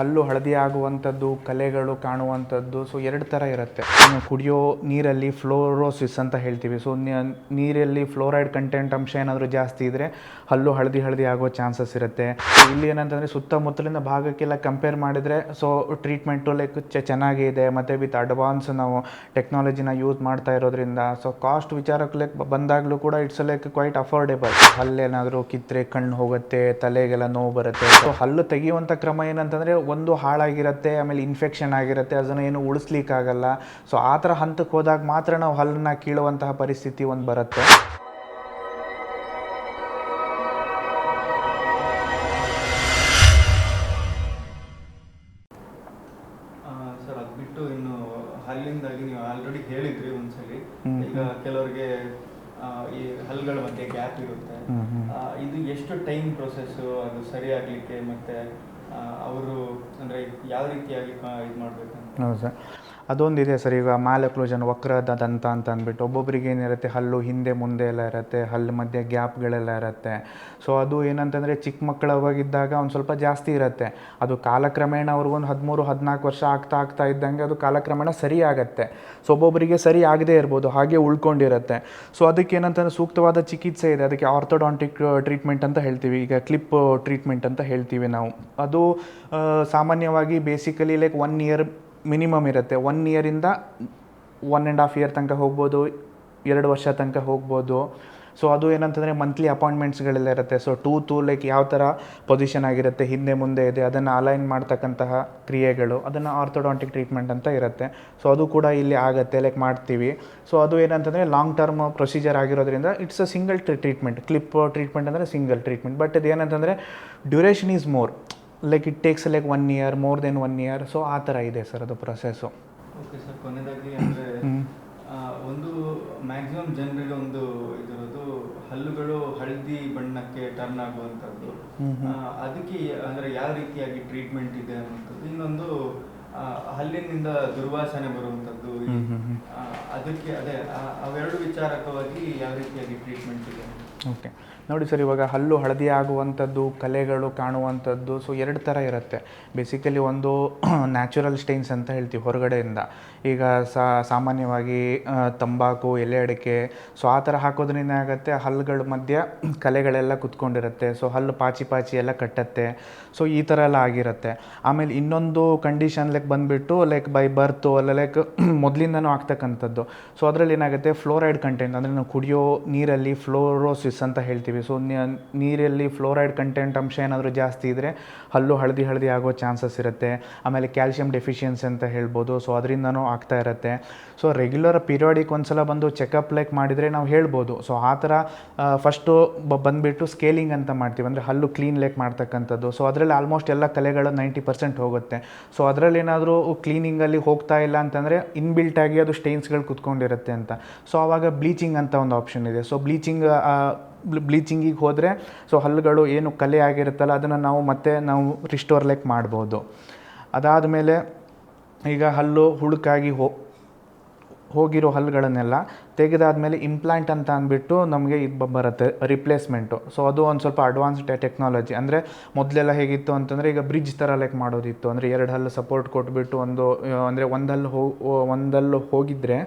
ಹಲ್ಲು ಹಳದಿ ಆಗುವಂಥದ್ದು, ಕಲೆಗಳು ಕಾಣುವಂಥದ್ದು ಸೊ ಎರಡು ಥರ ಇರುತ್ತೆ. ಕುಡಿಯೋ ನೀರಲ್ಲಿ ಫ್ಲೋರೋಸಿಸ್ ಅಂತ ಹೇಳ್ತೀವಿ. ಸೊ ನೀರಲ್ಲಿ ಫ್ಲೋರೈಡ್ ಕಂಟೆಂಟ್ ಅಂಶ ಏನಾದರೂ ಜಾಸ್ತಿ ಇದ್ದರೆ ಹಲ್ಲು ಹಳದಿ ಹಳದಿ ಆಗೋ ಚಾನ್ಸಸ್ ಇರುತ್ತೆ. ಇಲ್ಲಿ ಏನಂತಂದರೆ ಸುತ್ತಮುತ್ತಲಿನ ಭಾಗಕ್ಕೆಲ್ಲ ಕಂಪೇರ್ ಮಾಡಿದರೆ ಸೊ ಟ್ರೀಟ್ಮೆಂಟು ಲೈಕ್ ಚೆನ್ನಾಗೇ ಇದೆ. ಮತ್ತು ವಿತ್ ಅಡ್ವಾನ್ಸ್ ನಾವು ಟೆಕ್ನಾಲಜಿನ ಯೂಸ್ ಮಾಡ್ತಾ ಇರೋದ್ರಿಂದ ಸೊ ಕಾಸ್ಟ್ ವಿಚಾರಕ್ಕೆ ಲೈಕ್ ಬಂದಾಗಲೂ ಕೂಡ ಇಟ್ಸ್ ಲೈಕ್ ಕ್ವೈಟ್ ಅಫೋರ್ಡೆಬಲ್ ಹಲ್ಲೇನಾದರೂ ಕಿತ್ತರೆ, ಕಣ್ಣು ಹೋಗುತ್ತೆ, ತಲೆಗೆಲ್ಲ ನೋವು ಬರುತ್ತೆ. ಸೊ ಹಲ್ಲು ತೆಗೆಯುವಂಥ ಕ್ರಮ ಏನಂತಂದರೆ ಒಂದು ಹಾಳಾಗಿರುತ್ತೆ ಆಮೇಲೆ ಇನ್ಫೆಕ್ಷನ್ ಆಗಿರುತ್ತೆ ಅದನ್ನು ಏನು ಉಳಿಸ್ಲಿಕ್ಕಾಗಲ್ಲ. ಸೊ ಆ ಥರ ಹಂತಕ್ಕೆ ಹೋದಾಗ ಮಾತ್ರ ನಾವು ಹಲ್ಲನ್ನ ಕೀಳುವಂತಹ ಪರಿಸ್ಥಿತಿ ಒಂದು ಬರುತ್ತೆ. ಸರ್ ಅದು ಬಿಟ್ಟು ಇನ್ನು ಹಲ್ಲಿಂದಾಗಿ ನೀವು ಆಲ್ರೆಡಿ ಹೇಳಿದ್ರಿ ಒಂದ್ಸಲಿ. ಈಗ ಕೆಲವರಿಗೆ ಈ ಹಲ್ಲುಗಳ ಮಧ್ಯೆ ಗ್ಯಾಪ್ ಇರುತ್ತೆ. ಇದು ಎಷ್ಟು ಟೈಮ್ ಪ್ರೊಸೆಸ್ ಅದು ಸರಿ ಆಗ್ಲಿಕ್ಕೆ ಮತ್ತೆ ಅವರು ಅಂದ್ರೆ ಯಾವ ರೀತಿಯಾಗಿ ಇದು ಮಾಡ್ಬೇಕು ಹೌದು ಸರ್. ಅದೊಂದಿದೆ ಸರ್. ಈಗ ಮಾಲಕ್ಲೂಷನ್ ವಕ್ರದ ದಂತ ಅಂತ ಅಂದ್ಬಿಟ್ಟು ಒಬ್ಬೊಬ್ರಿಗೆ ಏನಿರುತ್ತೆ, ಹಲ್ಲು ಹಿಂದೆ ಮುಂದೆ ಎಲ್ಲ ಇರುತ್ತೆ ಹಲ್ಲು ಮಧ್ಯೆ ಗ್ಯಾಪ್ಗಳೆಲ್ಲ ಇರುತ್ತೆ. ಸೊ ಅದು ಏನಂತಂದರೆ ಚಿಕ್ಕ ಮಕ್ಕಳವಾಗಿದ್ದಾಗ ಒಂದು ಸ್ವಲ್ಪ ಜಾಸ್ತಿ ಇರುತ್ತೆ. ಅದು ಕಾಲಕ್ರಮೇಣ ಅವ್ರಿಗೊಂದು ಹದಿಮೂರು, ಹದಿನಾಲ್ಕು ವರ್ಷ ಆಗ್ತಾ ಆಗ್ತಾ ಇದ್ದಂಗೆ ಅದು ಕಾಲಕ್ರಮೇಣ ಸರಿ ಆಗುತ್ತೆ. ಸೊ ಒಬ್ಬೊಬ್ಬರಿಗೆ ಸರಿ ಆಗದೇ ಇರ್ಬೋದು, ಹಾಗೆ ಉಳ್ಕೊಂಡಿರುತ್ತೆ. ಸೊ ಅದಕ್ಕೆ ಏನಂತಂದರೆ ಸೂಕ್ತವಾದ ಚಿಕಿತ್ಸೆ ಇದೆ. ಅದಕ್ಕೆ ಆರ್ಥೋಡಾಂಟಿಕ್ ಟ್ರೀಟ್ಮೆಂಟ್ ಅಂತ ಹೇಳ್ತೀವಿ. ಈಗ ಕ್ಲಿಪ್ ಟ್ರೀಟ್ಮೆಂಟ್ ಅಂತ ಹೇಳ್ತೀವಿ ನಾವು. ಅದು ಸಾಮಾನ್ಯವಾಗಿ basically like one year minimum ಇರುತ್ತೆ. ಒನ್ ಇಯರಿಂದ ಒನ್ ಆ್ಯಂಡ್ ಹಾಫ್ ಇಯರ್ ತನಕ ಹೋಗ್ಬೋದು, ಎರಡು ವರ್ಷ ತನಕ ಹೋಗ್ಬೋದು. ಸೊ ಅದು ಏನಂತಂದರೆ ಮಂತ್ಲಿ ಅಪಾಯಿಂಟ್ಮೆಂಟ್ಸ್ಗಳೆಲ್ಲ ಇರುತ್ತೆ. ಸೊ ಟೂ ಟೂ ಲೈಕ್ ಯಾವ ಥರ ಪೊಸಿಷನ್ ಆಗಿರುತ್ತೆ, ಹಿಂದೆ ಮುಂದೆ ಇದೆ, ಅದನ್ನು ಅಲೈನ್ ಮಾಡ್ತಕ್ಕಂತಹ ಕ್ರಿಯೆಗಳು, ಅದನ್ನು ಆರ್ಥೋಡಾಂಟಿಕ್ ಟ್ರೀಟ್ಮೆಂಟ್ ಅಂತ ಇರುತ್ತೆ. ಸೊ ಅದು ಕೂಡ ಇಲ್ಲಿ ಆಗುತ್ತೆ ಲೈಕ್ ಮಾಡ್ತೀವಿ. ಸೊ ಅದು ಏನಂತಂದರೆ ಲಾಂಗ್ ಟರ್ಮ್ ಪ್ರೊಸೀಜರ್ ಆಗಿರೋದ್ರಿಂದ it's a single treatment clip treatment ಅಂದರೆ ಸಿಂಗಲ್ ಟ್ರೀಟ್ಮೆಂಟ್ ಬಟ್ ಇದು ಏನಂತಂದರೆ duration is more like it takes like one year more than one year so ಆ ಥರ ಇದೆ ಸರ್ ಅದು ಪ್ರೊಸೆಸ್ಸು ಓಕೆ ಸರ್ ಕೊನೆಯದಾಗಿ ಅಂದ್ರೆ ಒಂದು ಮ್ಯಾಕ್ಸಿಮಮ್ ಜನರಿಗೆ ಒಂದು ಇದಿರೋದು ಹಲ್ಲುಗಳು ಹಳದಿ ಬಣ್ಣಕ್ಕೆ ಟರ್ನ್ ಆಗುವಂಥದ್ದು. ಅದಕ್ಕೆ ಅಂದರೆ ಯಾವ ರೀತಿಯಾಗಿ ಟ್ರೀಟ್ಮೆಂಟ್ ಇದೆ ಅನ್ನೋಂಥದ್ದು ಇನ್ನೊಂದು ಹಲ್ಲಿನಿಂದ ದುರ್ವಾಸನೆ ಬರುವಂಥದ್ದು. ಅದಕ್ಕೆ ಅದೇ ಅವೆರಡು ವಿಚಾರಕವಾಗಿ ಯಾವ ರೀತಿಯಾಗಿ ಟ್ರೀಟ್ಮೆಂಟ್ ಇದೆ ಓಕೆ. ನೋಡಿ ಸರ್, ಇವಾಗ ಹಲ್ಲು ಹಳದಿ ಆಗುವಂಥದ್ದು, ಕಲೆಗಳು ಕಾಣುವಂಥದ್ದು ಸೊ ಎರಡು ಥರ ಇರುತ್ತೆ. ಬೇಸಿಕಲಿ ಒಂದು ನ್ಯಾಚುರಲ್ ಸ್ಟೈನ್ಸ್ ಅಂತ ಹೇಳ್ತೀವಿ ಹೊರಗಡೆಯಿಂದ. ಈಗ ಸಾಮಾನ್ಯವಾಗಿ ತಂಬಾಕು, ಎಲೆ ಅಡಿಕೆ ಸೊ ಆ ಥರ ಹಾಕೋದ್ರಿಂದ ಆಗುತ್ತೆ, ಹಲ್ಲುಗಳ ಮಧ್ಯ ಕಲೆಗಳೆಲ್ಲ ಕುತ್ಕೊಂಡಿರುತ್ತೆ. ಸೊ ಹಲ್ಲು ಪಾಚಿ ಪಾಚಿ ಎಲ್ಲ ಕಟ್ಟತ್ತೆ. ಸೊ ಈ ಥರ ಎಲ್ಲ ಆಗಿರುತ್ತೆ. ಆಮೇಲೆ ಇನ್ನೊಂದು ಕಂಡೀಷನ್ ಲೈಕ್ ಬಂದುಬಿಟ್ಟು ಲೈಕ್ ಬೈ ಬರ್ತು ಅಲ್ಲ ಲೈಕ್ ಮೊದಲಿಂದನೂ ಆಗ್ತಕ್ಕಂಥದ್ದು. ಸೊ ಅದರಲ್ಲಿ ಏನಾಗುತ್ತೆ ಫ್ಲೋರೈಡ್ ಕಂಟೆಂಟ್ ಅಂದರೆ ನಾವು ಕುಡಿಯೋ ನೀರಲ್ಲಿ ಫ್ಲೋರೋಸಿಸ್ ಅಂತ ಹೇಳ್ತೀವಿ. ಸೊ ನೀರಲ್ಲಿ ಫ್ಲೋರೈಡ್ ಕಂಟೆಂಟ್ ಅಂಶ ಏನಾದರೂ ಜಾಸ್ತಿ ಇದ್ದರೆ ಹಲ್ಲು ಹಳದಿ ಹಳದಿ ಆಗೋ ಚಾನ್ಸಸ್ ಇರುತ್ತೆ. ಆಮೇಲೆ ಕ್ಯಾಲ್ಶಿಯಂ ಡೆಫಿಷಿಯನ್ಸಿ ಅಂತ ಹೇಳ್ಬೋದು. ಸೊ ಅದರಿಂದನೂ ಆಗ್ತಾ ಇರುತ್ತೆ. ಸೊ ರೆಗ್ಯುಲರ್ ಪೀರಿಯಾಡಿಕ್ ಒಂದ್ಸಲ ಬಂದು ಚೆಕಪ್ ಲೈಕ್ ಮಾಡಿದರೆ ನಾವು ಹೇಳ್ಬೋದು. ಸೊ ಆ ಥರ ಫಸ್ಟು ಬಂದುಬಿಟ್ಟು ಸ್ಕೇಲಿಂಗ್ ಅಂತ ಮಾಡ್ತೀವಿ. ಅಂದರೆ ಹಲ್ಲು ಕ್ಲೀನ್ ಲೈಕ್ ಮಾಡ್ತಕ್ಕಂಥದ್ದು. ಸೊ ಅದರಲ್ಲಿ ಆಲ್ಮೋಸ್ಟ್ ಎಲ್ಲ ಕಲೆಗಳು ನೈಂಟಿ ಪರ್ಸೆಂಟ್ ಹೋಗುತ್ತೆ. ಸೊ ಅದರಲ್ಲಿ ಏನಾದರೂ ಕ್ಲೀನಿಂಗಲ್ಲಿ ಹೋಗ್ತಾ ಇಲ್ಲ ಅಂತಂದರೆ ಇನ್ಬಿಲ್ಟ್ ಆಗಿ ಅದು ಸ್ಟೈನ್ಸ್ಗಳು ಕುತ್ಕೊಂಡಿರುತ್ತೆ ಅಂತ. ಸೊ ಆವಾಗ ಬ್ಲೀಚಿಂಗ್ ಅಂತ ಒಂದು ಆಪ್ಷನ್ ಇದೆ. ಸೊ ಬ್ಲೀಚಿಂಗ್ ಬ್ಲೀಚಿಂಗಿಗೆ ಹೋದರೆ ಸೊ ಹಲ್ಲುಗಳು ಏನು ಕಲೆ ಆಗಿರುತ್ತಲ್ಲ, ಅದನ್ನು ನಾವು ಮತ್ತೆ ನಾವು ರಿಸ್ಟೋರ್ ಲೈಕ್ ಮಾಡ್ಬೋದು. ಅದಾದ ಮೇಲೆ ಈಗ ಹಲ್ಲು ಹುಳುಕಾಗಿ ಹೋ, ಹೋಗಿರೋ ಹಲ್ಲುಗಳನ್ನೆಲ್ಲ ತೆಗೆದಾದ್ಮೇಲೆ ಇಂಪ್ಲಾಂಟ್ ಅಂತ ಅಂದ್ಬಿಟ್ಟು ನಮಗೆ ಇದು ಬರುತ್ತೆ ರಿಪ್ಲೇಸ್ಮೆಂಟು ಸೊ ಅದು ಒಂದು ಸ್ವಲ್ಪ ಅಡ್ವಾನ್ಸ್ ಟೆಕ್ನಾಲಜಿ ಅಂದರೆ ಮೊದಲೆಲ್ಲ ಹೇಗಿತ್ತು ಅಂತಂದರೆ ಈಗ ಬ್ರಿಡ್ಜ್ ಥರ ಲೈಕ್ ಮಾಡೋದಿತ್ತು. ಅಂದರೆ ಎರಡು ಹಲ್ಲು ಸಪೋರ್ಟ್ ಕೊಟ್ಬಿಟ್ಟು ಒಂದು, ಅಂದರೆ ಒಂದಲ್ಲು ಹೋ ಒಂದಲ್ಲು ಹೋಗಿದ್ದರೆ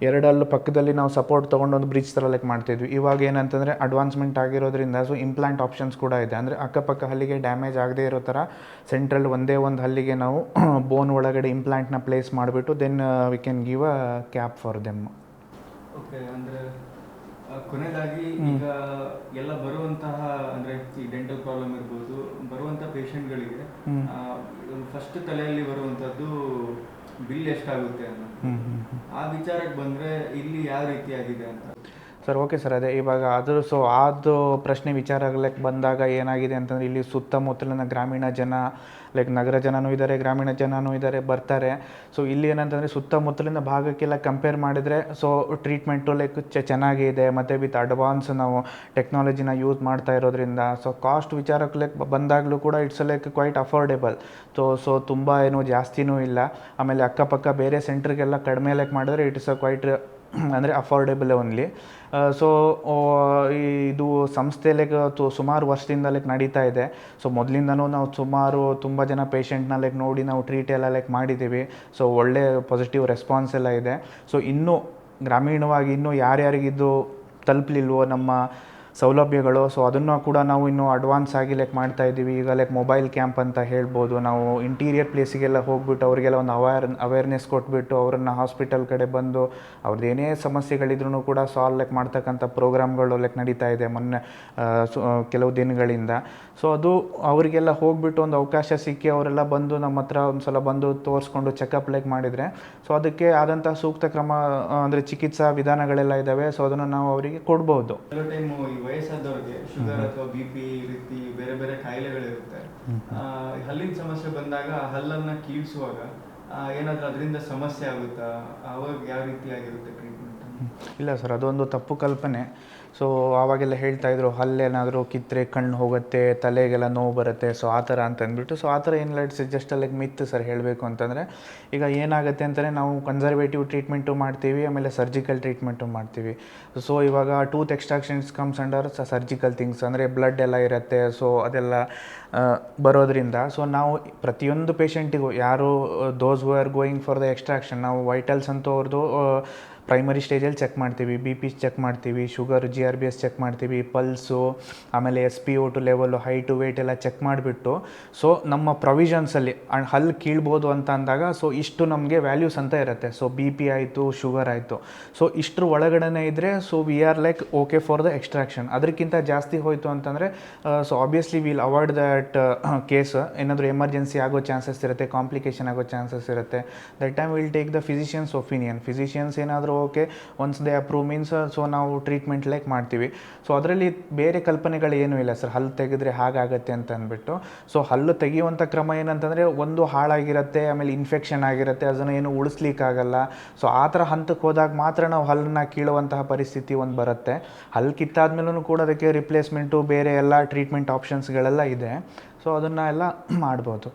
ಎರಡಲ್ಲು ಪಕ್ಕದಲ್ಲಿ ನಾವು ಸಪೋರ್ಟ್ ತೊಗೊಂಡು ಒಂದು ಬ್ರಿಡ್ಜ್ ಥರ ಲೈಕ್ ಮಾಡ್ತಿದ್ವಿ ಇವಾಗ ಏನಂತಂದರೆ ಅಡ್ವಾನ್ಸ್ಮೆಂಟ್ ಆಗಿರೋದ್ರಿಂದ ಸೊ ಇಂಪ್ಲಾಂಟ್ ಆಪ್ಷನ್ಸ್ ಕೂಡ ಇದೆ. ಅಂದರೆ ಅಕ್ಕಪಕ್ಕ ಹಲ್ಲಿಗೆ ಡ್ಯಾಮೇಜ್ ಆಗದೇ ಇರೋ ಥರ ಸೆಂಟ್ರಲ್ ಒಂದೇ ಒಂದು ಹಲ್ಲಿಗೆ ನಾವು ಬೋನ್ ಒಳಗಡೆ ಇಂಪ್ಲಾಂಟ್ನ ಪ್ಲೇಸ್ ಮಾಡಿಬಿಟ್ಟು then we can give a cap for them okay ಅಂದರೆ ಕೊನೆಯದಾಗಿ ಈಗ ಎಲ್ಲ ಬರುವಂತಹ ಅಂದ್ರೆ ಈ ಡೆಂಟಲ್ ಪ್ರಾಬ್ಲಮ್ ಇರ್ಬೋದು ಬರುವಂತಹ ಪೇಷಂಟ್ಗಳಿಗೆ. ಫಸ್ಟ್ ತಲೆಯಲ್ಲಿ ಬರುವಂತದ್ದು ಬಿಲ್ ಎಷ್ಟಾಗುತ್ತೆ ಅನ್ನೋದು ಆ ವಿಚಾರಕ್ಕೆ ಬಂದ್ರೆ ಇಲ್ಲಿ ಯಾವ ರೀತಿ ಆಗಿದೆ ಅಂತ. ಸರ್, ಓಕೆ ಸರ್, ಅದೇ ಇವಾಗ ಅದು ಸೊ ಅದು ಪ್ರಶ್ನೆ ವಿಚಾರ ವಿಚಾರಗಳಿಗೆ ಬಂದಾಗ ಏನಾಗಿದೆ ಅಂತಂದರೆ ಇಲ್ಲಿ ಸುತ್ತಮುತ್ತಲಿನ ಗ್ರಾಮೀಣ ಜನ ಲೈಕ್ ನಗರ ಜನನೂ ಇದ್ದಾರೆ ಗ್ರಾಮೀಣ ಜನನೂ ಇದ್ದಾರೆ ಬರ್ತಾರೆ. ಸೊ ಇಲ್ಲಿ ಏನಂತಂದರೆ ಸುತ್ತಮುತ್ತಲಿನ ಭಾಗಕ್ಕೆಲ್ಲ ಕಂಪೇರ್ ಮಾಡಿದರೆ ಸೊ ಟ್ರೀಟ್ಮೆಂಟು ಲೈಕ್ ಚೆನ್ನಾಗಿದೆ ಮತ್ತು ವಿತ್ ಅಡ್ವಾನ್ಸ್ ನಾವು ಟೆಕ್ನಾಲಜಿನ ಯೂಸ್ ಮಾಡ್ತಾ ಇರೋದ್ರಿಂದ ಸೊ ಕಾಸ್ಟ್ ವಿಚಾರಕ್ಕೆ ಲೈಕ್ ಬಂದಾಗಲೂ ಕೂಡ it's like quite affordable so so ತುಂಬ ಏನು ಜಾಸ್ತಿನೂ ಇಲ್ಲ. ಆಮೇಲೆ ಅಕ್ಕಪಕ್ಕ ಬೇರೆ ಸೆಂಟ್ರಿಗೆಲ್ಲ ಕಡಿಮೆ ಲೈಕ್ ಮಾಡಿದ್ರೆ ಇಟ್ಸ್ ಅ ಕ್ವೈಟ್ ಅಂದರೆ ಅಫೋರ್ಡೆಬಲ್ ಓನ್ಲಿ ಸೊ ಇದು ಸಂಸ್ಥೆ ಲೈಕ್ ಸುಮಾರು ವರ್ಷದಿಂದ ಲೈಕ್ ನಡೀತಾ ಇದೆ. ಸೊ ಮೊದಲಿಂದನೂ ನಾವು ಸುಮಾರು ತುಂಬ ಜನ ಪೇಷೆಂಟ್ನ ಲೈಕ್ ನೋಡಿ ನಾವು ಟ್ರೀಟ್ ಎಲ್ಲ ಲೈಕ್ ಮಾಡಿದ್ದೀವಿ. ಸೊ ಒಳ್ಳೆ ಪಾಸಿಟಿವ್ ರೆಸ್ಪಾನ್ಸ್ ಎಲ್ಲ ಇದೆ. ಸೊ ಇನ್ನೂ ಗ್ರಾಮೀಣವಾಗಿ ಇನ್ನೂ ಯಾರ್ಯಾರಿಗಿದ್ದು ತಲುಪಲಿಲ್ವೋ ನಮ್ಮ ಸೌಲಭ್ಯಗಳು. ಸೊ ಅದನ್ನು ಕೂಡ ನಾವು ಇನ್ನೂ ಅಡ್ವಾನ್ಸ್ ಆಗಿ ಲೈಕ್ ಮಾಡ್ತಾ ಇದ್ದೀವಿ. ಈಗ ಲೈಕ್ ಮೊಬೈಲ್ ಕ್ಯಾಂಪ್ ಅಂತ ಹೇಳ್ಬೋದು. ನಾವು ಇಂಟೀರಿಯರ್ ಪ್ಲೇಸಿಗೆಲ್ಲ ಹೋಗ್ಬಿಟ್ಟು ಅವರಿಗೆಲ್ಲ ಒಂದು ಅವೇರ್ ಅವೇರ್ನೆಸ್ ಕೊಟ್ಬಿಟ್ಟು ಅವರನ್ನು ಹಾಸ್ಪಿಟಲ್ ಕಡೆ ಬಂದು ಅವ್ರದ್ದು ಏನೇ ಸಮಸ್ಯೆಗಳಿದ್ರೂ ಕೂಡ ಸಾಲ್ವ್ ಲೈಕ್ ಮಾಡ್ತಕ್ಕಂಥ ಪ್ರೋಗ್ರಾಮ್ಗಳು ಲೈಕ್ ನಡೀತಾ ಇದೆ ಮೊನ್ನೆ ಕೆಲವು ದಿನಗಳಿಂದ. ಸೊ ಅದು ಅವರಿಗೆಲ್ಲ ಹೋಗ್ಬಿಟ್ಟು ಒಂದು ಅವಕಾಶ ಸಿಕ್ಕಿ ಅವರೆಲ್ಲ ಬಂದು ನಮ್ಮ ಹತ್ರ ಒಂದು ಸಲ ಬಂದು ತೋರಿಸ್ಕೊಂಡು ಚೆಕಪ್ ಲೈಕ್ ಮಾಡಿದರೆ ಸೊ ಅದಕ್ಕೆ ಆದಂಥ ಸೂಕ್ತ ಕ್ರಮ, ಅಂದರೆ ಚಿಕಿತ್ಸಾ ವಿಧಾನಗಳೆಲ್ಲ ಇದ್ದಾವೆ. ಸೊ ಅದನ್ನು ನಾವು ಅವರಿಗೆ ಕೊಡ್ಬೋದು. ವಯಸ್ಸಾದವ್ರಿಗೆ ಶುಗರ್ ಅಥವಾ ಬಿ ಪಿ ಈ ರೀತಿ ಬೇರೆ ಬೇರೆ ಕಾಯಿಲೆಗಳಿರುತ್ತೆ. ಆ, ಹಲ್ಲಿನ ಸಮಸ್ಯೆ ಬಂದಾಗ ಹಲ್ಲನ್ನ ಕೀಳಿಸುವಾಗ ಏನಾದರೂ ಏನಾದ್ರೂ ಅದರಿಂದ ಸಮಸ್ಯೆ ಆಗುತ್ತಾ? ಅವಾಗ ಯಾವ ರೀತಿಯಾಗಿರುತ್ತೆ ಟ್ರೀಟ್ಮೆಂಟ್ ಇಲ್ಲ ಸರ್ ಅದೊಂದು ತಪ್ಪು ಕಲ್ಪನೆ. ಸೊ ಆವಾಗೆಲ್ಲ ಹೇಳ್ತಾ ಇದ್ರು, ಹಲ್ಲೇನಾದರೂ ಕಿತ್ತರೆ ಕಣ್ಣು ಹೋಗುತ್ತೆ, ತಲೆಗೆಲ್ಲ ನೋವು ಬರುತ್ತೆ ಸೊ ಆ ಥರ ಅಂತ ಅಂದ್ಬಿಟ್ಟು ಸೊ ಆ ಥರ ಏನು it's just like myth sir ಹೇಳಬೇಕು ಅಂತಂದರೆ, ಈಗ ಏನಾಗುತ್ತೆ ಅಂತಲೇ ನಾವು ಕನ್ಸರ್ವೇಟಿವ್ ಟ್ರೀಟ್ಮೆಂಟು ಮಾಡ್ತೀವಿ, ಆಮೇಲೆ ಸರ್ಜಿಕಲ್ ಟ್ರೀಟ್ಮೆಂಟು ಮಾಡ್ತೀವಿ. ಸೊ ಇವಾಗ tooth extractions comes under surgical things ಅಂದರೆ ಬ್ಲಡ್ ಎಲ್ಲ ಇರುತ್ತೆ ಸೊ ಅದೆಲ್ಲ ಬರೋದ್ರಿಂದ. ಸೊ ನಾವು ಪ್ರತಿಯೊಂದು ಪೇಷಂಟಿಗೂ ಯಾರು those who are going for the extraction ನಾವು ವೈಟಲ್ಸ್ ಅಂತೂ ಅವ್ರದ್ದು ಪ್ರೈಮರಿ ಸ್ಟೇಜಲ್ಲಿ ಚೆಕ್ ಮಾಡ್ತೀವಿ ಬಿ ಪಿ ಚೆಕ್ ಮಾಡ್ತೀವಿ sugar G R B S check ಮಾಡ್ತೀವಿ, ಪಲ್ಸು, ಆಮೇಲೆ S P O two level height weight ಎಲ್ಲ ಚೆಕ್ ಮಾಡಿಬಿಟ್ಟು ಸೊ ನಮ್ಮ ಪ್ರೊವಿಷನ್ಸಲ್ಲಿ ಹಲ್ಲು ಕೀಳ್ಬೋದು ಅಂತ ಅಂದಾಗ ಸೊ ಇಷ್ಟು ನಮಗೆ ವ್ಯಾಲ್ಯೂಸ್ ಅಂತ ಇರುತ್ತೆ. ಸೊ ಬಿ ಪಿ ಆಯಿತು ಶುಗರ್ ಆಯಿತು. ಸೊ ಇಷ್ಟ್ರ ಒಳಗಡೆ ಇದ್ದರೆ so we are like okay for the extraction ಅದಕ್ಕಿಂತ ಜಾಸ್ತಿ ಹೋಯಿತು ಅಂತಂದರೆ so obviously will avoid that case ಏನಾದರೂ ಎಮರ್ಜೆನ್ಸಿ ಆಗೋ ಚಾನ್ಸಸ್ ಇರುತ್ತೆ ಕಾಂಪ್ಲಿಕೇಶನ್ ಆಗೋ ಚಾನ್ಸಸ್ ಇರುತ್ತೆ. That time will take the physicians opinion physicians ಏನಾದರೂ okay once they approve means so ನಾವು ಟ್ರೀಟ್ಮೆಂಟ್ ಲೈಕ್ ಮಾಡ್ತೀವಿ. ಸೊ ಅದರಲ್ಲಿ ಬೇರೆ ಕಲ್ಪನೆಗಳು ಏನೂ ಇಲ್ಲ ಸರ್. ಹಲ್ಲು ತೆಗೆದ್ರೆ ಹಾಗಾಗತ್ತೆ ಅಂತ ಅಂದ್ಬಿಟ್ಟು. ಸೊ ಹಲ್ಲು ತೆಗೆಯುವಂಥ ಕ್ರಮ ಏನಂತಂದರೆ ಒಂದು ಹಾಳಾಗಿರುತ್ತೆ, ಆಮೇಲೆ ಇನ್ಫೆಕ್ಷನ್ ಆಗಿರುತ್ತೆ, ಅದನ್ನು ಏನು ಉಳಿಸ್ಲಿಕ್ಕಾಗಲ್ಲ. ಸೊ ಆ ಥರ ಹಂತಕ್ಕೆ ಹೋದಾಗ ಮಾತ್ರ ನಾವು ಹಲ್ಲನ್ನ ಕೀಳುವಂತಹ ಪರಿಸ್ಥಿತಿ ಒಂದು ಬರುತ್ತೆ. ಹಲ್ಲು ಕಿತ್ತಾದ್ಮೇಲೂ ಕೂಡ ಅದಕ್ಕೆ ರಿಪ್ಲೇಸ್ಮೆಂಟು ಬೇರೆ ಎಲ್ಲ ಟ್ರೀಟ್ಮೆಂಟ್ ಆಪ್ಷನ್ಸ್ಗಳೆಲ್ಲ ಇದೆ. ಸೊ ಅದನ್ನು ಎಲ್ಲ ಮಾಡ್ಬೋದು.